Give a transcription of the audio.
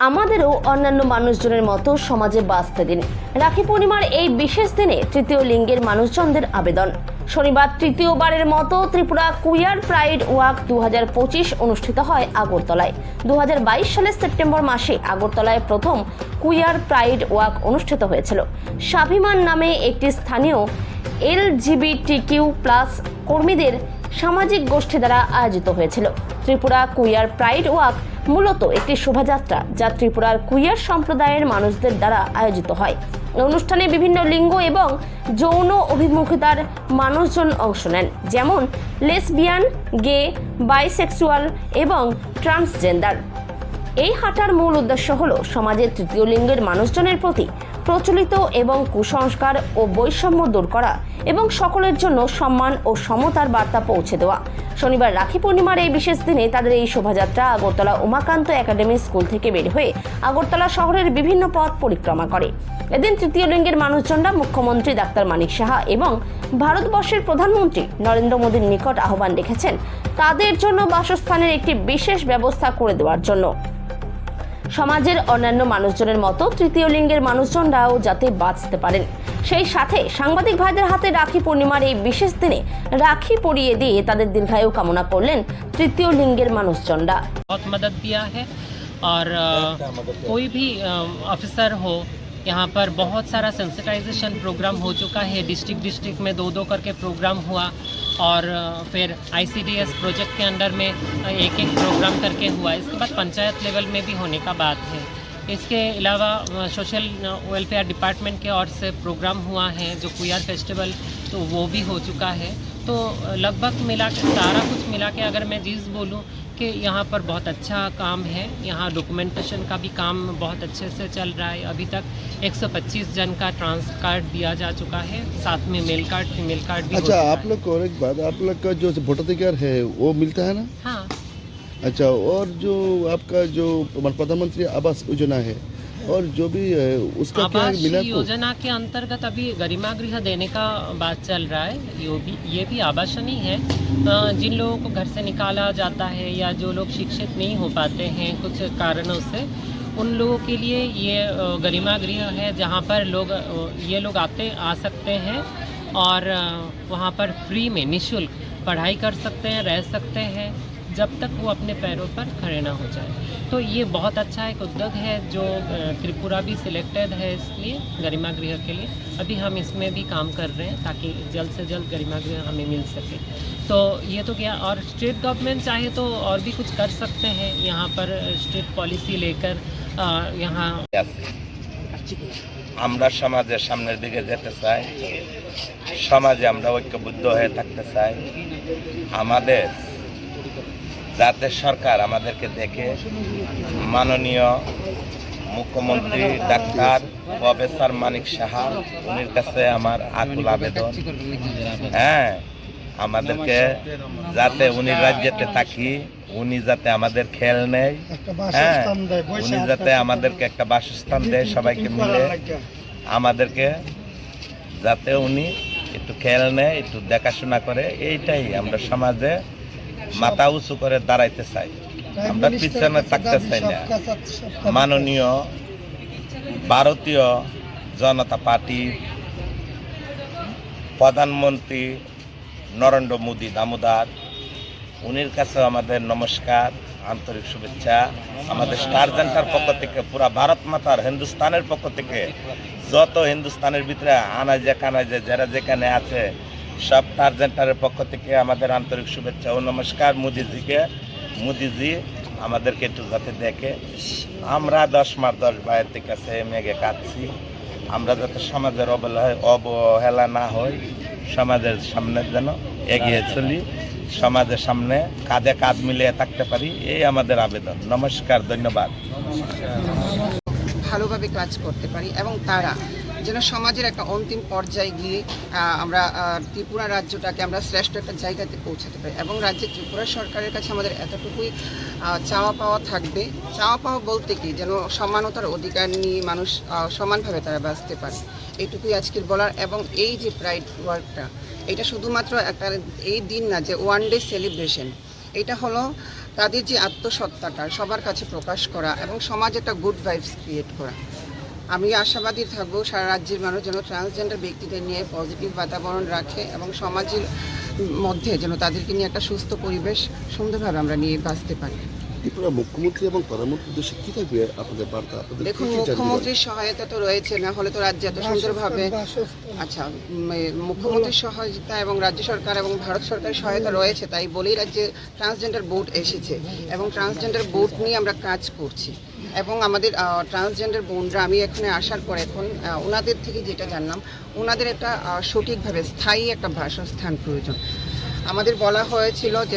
আমাদেরও অন্যান্য মানুষজনের মতো সমাজে বাঁচতে দিন। রাখি পূর্ণিমার এই বিশেষ দিনে তৃতীয় লিঙ্গের মানুষজনদের আবেদন। শনিবার তৃতীয়বারের মতো ত্রিপুরা কুইয়ার প্রাইড ওয়াক দু অনুষ্ঠিত হয় আগরতলায়। দু সালের সেপ্টেম্বর মাসে আগরতলায় প্রথম কুইয়ার প্রাইড ওয়াক অনুষ্ঠিত হয়েছিল। স্বাভিমান নামে একটি স্থানীয় এলজিবিটিকিউ প্লাস কর্মীদের সামাজিক গোষ্ঠী দ্বারা আয়োজিত হয়েছিল। ত্রিপুরা কুইয়ার প্রাইড ওয়াক মূলত একটি শোভাযাত্রা যা ত্রিপুরার কুইয়ার সম্প্রদায়ের মানুষদের দ্বারা আয়োজিত হয়। অনুষ্ঠানে বিভিন্ন লিঙ্গ এবং যৌন অভিমুখিতার মানুষজন অংশ নেন, যেমন লেসবিয়ান, গে, বাইসেক্সুয়াল এবং ট্রান্সজেন্ডার। এই হাঁটার মূল উদ্দেশ্য হল সমাজের তৃতীয় লিঙ্গের মানুষজনের প্রতি প্রচলিত এবং কুসংস্কার ও বৈষম্য দূর করা এবং সকলের জন্য সম্মান ও সমতার বার্তা পৌঁছে দেওয়া। শনিবার রাখি পূর্ণিমার এই বিশেষ দিনে তাদের এই শোভাযাত্রা আগরতলা উমাকান্ত একাডেমি স্কুল থেকে বের হয়ে আগরতলা শহরের বিভিন্ন পথ পরিক্রমা করে। এদিন তৃতীয় লিঙ্গের মানুষজনরা মুখ্যমন্ত্রী ডাক্তার মানিক সাহা এবং ভারতবর্ষের প্রধানমন্ত্রী নরেন্দ্র মোদীর নিকট আহ্বান রেখেছেন তাদের জন্য বাসস্থানের একটি বিশেষ ব্যবস্থা করে দেওয়ার জন্য। সমাজের অন্যান্য মানুষজনের মতো তৃতীয় লিঙ্গের মানুষজনরাও যাতে বাঁচতে পারেন সেই সাথে সাংবাদিক ভাইদের হাতে রাখি পূর্ণিমার এই বিশেষ দিনে রাখি পরিয়ে দিয়ে তাদের দীর্ঘায়ু কামনা করলেন তৃতীয় লিঙ্গের মানুষজনরা बहुत मदद दिया है और अ, कोई भी ऑफिसर हो यहाँ पर बहुत सारा सेंसिटाइजेशन प्रोग्राम हो चुका है डिस्ट्रिक्ट डिस्ट्रिक्ट में दो दो करके प्रोग्राम हुआ और फिर आईसीडीएस प्रोजेक्ट के अंडर में एक एक प्रोग्राम करके हुआ इसके बाद पंचायत लेवल में भी होने का बात है। इसके अलावा सोशल वेलफेयर डिपार्टमेंट के ओर से प्रोग्राम हुआ है, जो कुयार फेस्टिवल तो वो भी हो चुका है। तो लगभग मिला के, सारा कुछ मिला के अगर मैं जीज बोलूँ कि यहाँ पर बहुत अच्छा काम है। यहाँ डॉक्यूमेंटेशन का भी काम बहुत अच्छे से चल रहा है। अभी तक 125 जन का ट्रांस कार्ड दिया जा चुका है। साथ में मेल कार्ड फीमेल कार्ड भी अच्छा आप लोग को और एक बात आप लोग का जो भोटाधिकार है वो मिलता है ना? हाँ। अच्छा और जो आपका जो प्रधानमंत्री आवास योजना है और जो भी है उसका क्या मिला योजना के अंतर्गत अभी गरिमा गृह देने का बात चल रहा है यो भी ये भी आवासन ही। है जिन लोगों को घर से निकाला जाता है या जो लोग शिक्षित नहीं हो पाते हैं कुछ कारणों से उन लोगों के लिए ये गरिमा गृह है जहाँ पर लोग ये लोग आते आ सकते हैं और वहाँ पर फ्री में निशुल्क पढ़ाई कर सकते हैं रह सकते हैं। जब तक वो अपने पैरों पर खड़े ना हो जाए तो ये बहुत अच्छा एक उद्योग है जो अ, त्रिपुरा भी सिलेक्टेड है इसलिए गरिमा गृह के लिए अभी हम इसमें भी काम कर रहे हैं ताकि जल्द से जल्द गरिमा गृह हमें मिल सके तो ये तो क्या और स्टेट गवर्नमेंट चाहे तो और भी कुछ कर सकते हैं यहाँ पर स्टेट पॉलिसी लेकर अ, यहाँ আছে আমরা সমাজের সামনের দিকে যেতে চাই সমাজে আমরা ঐক্যবদ্ধ হয়ে থাকতে চাই আমাদের যাতে সরকার আমাদেরকে দেখে মাননীয় মুখ্যমন্ত্রী ডাক্তার প্রফেসর মানিক সাহা, উনির কাছে আমার আকুল আবেদন। হ্যাঁ আমাদেরকে যাতে উনি রাজ্যেতে থাকি, উনি যাতে আমাদের খেয়াল নেয় হ্যাঁ উনি যাতে আমাদেরকে একটা বাসস্থান দেয় সবাইকে মিলে। আমাদেরকে যাতে উনি একটু খেয়াল নেয়, একটু দেখাশোনা করে, এইটাই আমরা সমাজে মাথা উঁচু করে দাঁড়াইতে চাই। আমরা পিছনে থাকতে চাই না। মাননীয় ভারতীয় জনতা পার্টির প্রধানমন্ত্রী নরেন্দ্র মোদী দামোদার। উনির কাছে আমাদের নমস্কার, আন্তরিক শুভেচ্ছা। আমাদের স্টার জেন্টার পক্ষ থেকে, পুরা ভারত মাতার হিন্দুস্তানের পক্ষ থেকে, যত হিন্দুস্তানের ভিতরে আনাজে কানাজে, যারা যেখানে আছে সব স্টার জেন্টারের পক্ষ থেকে আমাদের আন্তরিক শুভেচ্ছা ও নমস্কার। মোদিজিকে, মোদিজি আমাদেরকে একটু যাতে দেখে। আমরা দশ মার দশ বাইরের কাছে মেঘে কাটছি আমরা যাতে সমাজের অবহেলা অবহেলা না হই, সমাজের সামনে যেন এগিয়ে চলি, সমাজের সামনে কাঁধে কাঁধ মিলিয়ে থাকতে পারি, এই আমাদের আবেদন। নমস্কার, ধন্যবাদ। ভালোভাবে কাজ করতে পারি এবং তারা যেন সমাজের একটা অন্তিম পর্যায়ে গিয়ে আমরা ত্রিপুরা রাজ্যটাকে আমরা শ্রেষ্ঠ একটা জায়গাতে পৌঁছাতে পারি এবং রাজ্যে ত্রিপুরা সরকারের কাছে আমাদের এতটুকুই চাওয়া পাওয়া থাকবে। চাওয়া পাওয়া বলতে কি? যেন সমানতার অধিকার নিয়ে মানুষ সমানভাবে তারা বাঁচতে পারে। এইটুকুই আজকের বলার এবং এই যে প্রাইড ওয়ার্কটা এটা শুধুমাত্র একটা, এই দিন না যে ওয়ান ডে সেলিব্রেশন এটা হলো তাদের যে আত্মসত্তাটা সবার কাছে প্রকাশ করা এবং সমাজ একটা গুড ভাইবস ক্রিয়েট করা। আমি আশাবাদী থাকব সারা রাজ্যের মানুষ যেন ট্রান্সজেন্ডার ব্যক্তিদের নিয়ে পজিটিভ বাতাবরণ রাখে এবং সমাজের মধ্যে যেন তাদেরকে নিয়ে একটা সুস্থ পরিবেশ সুন্দরভাবে আমরা নিয়ে বাঁচতে পারি। ত্রিপুরা মুখ্যমন্ত্রী এবং প্রধানমন্ত্রীর উদ্দেশ্যে কি থাকবে আপনাদের বার্তা? দেখুন মুখ্যমন্ত্রীর সহায়তা তো রয়েছে না হলে তো রাজ্যে এত সুন্দরভাবে আচ্ছা মুখ্যমন্ত্রীর সহায়তা এবং রাজ্য সরকার এবং ভারত সরকারের সহায়তা রয়েছে তাই বলেই রাজ্যে ট্রান্সজেন্ডার বোর্ড এসেছে। এবং ট্রান্সজেন্ডার বোর্ড নিয়ে আমরা কাজ করছি। এবং আমাদের ট্রান্সজেন্ডার বোনরা, আমি এখানে আসার পর এখন ওনাদের থেকে যেটা জানলাম, ওনাদের একটা সঠিকভাবে স্থায়ী একটা বাসস্থান প্রয়োজন। আমাদের বলা হয়েছিল যে